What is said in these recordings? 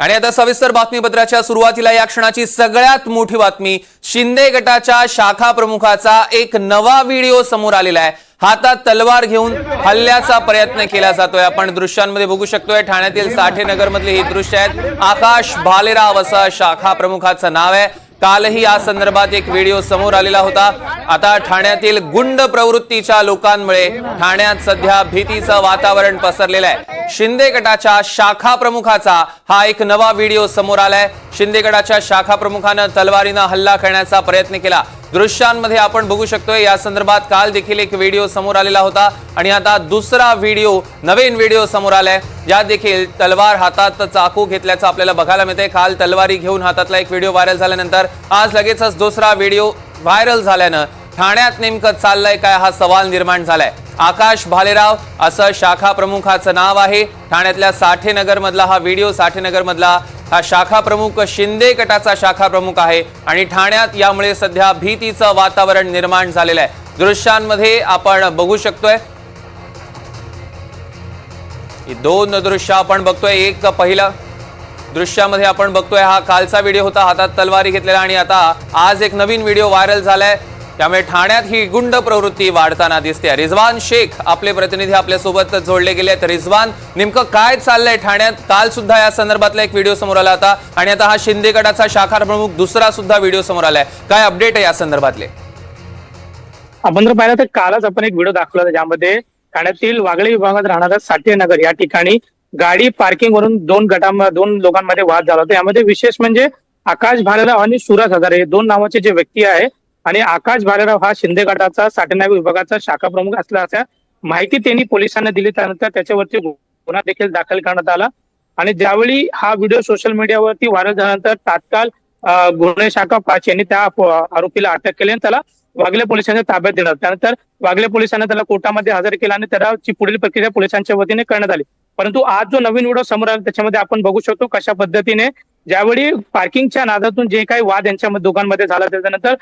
आणि आता सविस्तर बातमीपत्राच्या सुरुवातीला या क्षणाची सगळ्यात मोठी बातमी शिंदे गटाच्या शाखा प्रमुखाचा एक नवा व्हिडिओ समोर आलेला आहे. हातात तलवार घेऊन हल्ल्याचा प्रयत्न केला जातोय. आपण दृश्यांमध्ये बघू शकतोय ठाण्यातील साठे नगरमधले हे ही दृश्य आहेत. आकाश भालेराव असं शाखा प्रमुखाचं नाव आहे. कालही या संदर्भात एक व्हिडिओ समोर आलेला होता. आता ठाण्यातील गुंड प्रवृत्तीच्या लोकांमुळे ठाण्यात सध्या भीतीचं वातावरण पसरलेलं आहे. शिंदे गटाच्या शाखा प्रमुखाचा हा एक नवा व्हिडिओ समोर आलाय. शिंदे गटाच्या शाखा प्रमुखानं तलवारीनं हल्ला करण्याचा प्रयत्न केला. दृश्यांमध्ये आपण बघू शकतोय या संदर्भात काल देखील एक व्हिडिओ समोर आलेला होता आणि आता दुसरा व्हिडिओ नवीन व्हिडिओ समोर आलाय यात देखील तलवार हातात चाकू घेतल्याचं आपल्याला बघायला मिळतंय. काल तलवारी घेऊन हातातला एक व्हिडिओ व्हायरल झाल्यानंतर आज लगेचच दुसरा व्हिडिओ व्हायरल झाल्यानं ठाण्यात नेमकं चाललंय काय हा सवाल निर्माण झालाय. आकाश भालेराव असं शाखा प्रमुखाचं नाव आहे. ठाण्यातल्या साठेनगर मधला हा व्हिडिओ साठेनगर मधला हा शाखा प्रमुख शिंदे गटाचा शाखा प्रमुख आहे आणि ठाण्यात यामुळे सध्या भीतीचं वातावरण निर्माण झालेलं आहे. दृश्यांमध्ये आपण बघू शकतोय. दोन दृश्य आपण बघतोय. एक पहिलं दृश्यामध्ये आपण बघतोय हा कालचा व्हिडिओ होता हातात तलवारी घेतलेला आणि आता आज एक नवीन व्हिडिओ व्हायरल झालाय. त्यामुळे ठाण्यात ही गुंड प्रवृत्ती वाढताना दिसते. रिझवान शेख आपले प्रतिनिधी आपल्यासोबत जोडले गेले आहेत. रिझवान नेमकं काय चाललंय ठाण्यात? काल सुद्धा या संदर्भातला एक व्हिडिओ समोर आला होता आणि आता हा शिंदे गटाचा शाखा प्रमुख दुसरा सुद्धा व्हिडिओ समोर आलाय. काय अपडेट आहे या संदर्भातले? आपण जर पाहिलं तर कालच आपण एक व्हिडिओ दाखवला होता ज्यामध्ये ठाण्यातील वागळे विभागात राहणारा साठे नगर या ठिकाणी गाडी पार्किंग वरून दोन गटांमध्ये दोन लोकांमध्ये वाद झाला होता. यामध्ये विशेष म्हणजे आकाश भालेराव आणि सुरज हजारे हे दोन नावाचे जे व्यक्ती आहे आणि आकाश भालेराव हा शिंदे गटाचा साठेनाग विभागाचा शाखा प्रमुख असल्याच्या माहिती त्यांनी पोलिसांना दिली त्यानंतर त्याच्यावरती गुन्हा देखील दाखल करण्यात आला. आणि ज्यावेळी हा व्हिडिओ सोशल मीडियावरती व्हायरल झाल्यानंतर तात्काळ गुन्हे शाखा पाच यांनी त्या आरोपीला अटक केली आणि त्याला वागले पोलिसांच्या ताब्यात देण्यात त्यानंतर वागले पोलिसांनी त्याला कोर्टामध्ये हजर केला आणि त्याची पुढील प्रक्रिया पोलिसांच्या वतीने करण्यात आली. परंतु आज जो नवीन व्हिडिओ समोर आला त्याच्यामध्ये आपण बघू शकतो कशा पद्धतीने ज्यावेळी पार्किंगच्या नादातून जे काही वाद यांच्या दोघांमध्ये झाला त्याच्यानंतर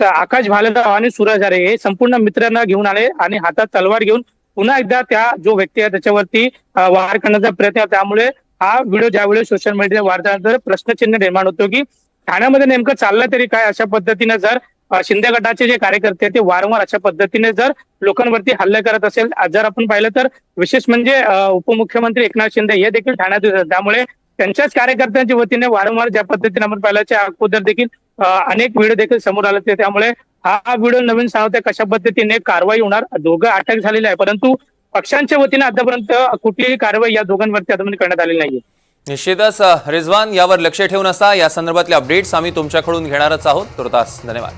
तर आकाश भालेराव आणि सूरज हरे हे संपूर्ण मित्रांना घेऊन आले आणि हातात तलवार घेऊन पुन्हा एकदा त्या जो व्यक्ती आहे त्याच्यावरती वार करण्याचा प्रयत्न त्यामुळे हा व्हिडिओ ज्यावेळी सोशल मीडिया वार झाल्यानंतर प्रश्नचिन्ह निर्माण होतो की ठाण्यामध्ये नेमकं चाललं तरी काय? अशा पद्धतीने जर शिंदे गटाचे जे कार्यकर्ते ते वारंवार अशा पद्धतीने जर लोकांवरती हल्ले करत असेल जर आपण पाहिलं तर विशेष म्हणजे उपमुख्यमंत्री एकनाथ शिंदे हे देखील ठाण्यात त्यामुळे त्यांच्याच कार्यकर्त्यांच्या वतीने वारंवार ज्या पद्धतीने आपण पाहिल्याच्या अगोदर देखील अनेक व्हिडिओ देखील समोर आले होते. त्यामुळे हा व्हिडिओ नवीन सांगतोय कशा पद्धतीने कारवाई होणार. दोघं अटक झालेली आहे परंतु पक्षांच्या वतीने आतापर्यंत कुठलीही कारवाई या दोघांवरती आतापर्यंत करण्यात आलेली नाहीये. निश्चितच रिझवान यावर लक्ष ठेवून असा या संदर्भातले अपडेट्स आम्ही तुमच्याकडून घेणारच आहोत. तुर्तास धन्यवाद.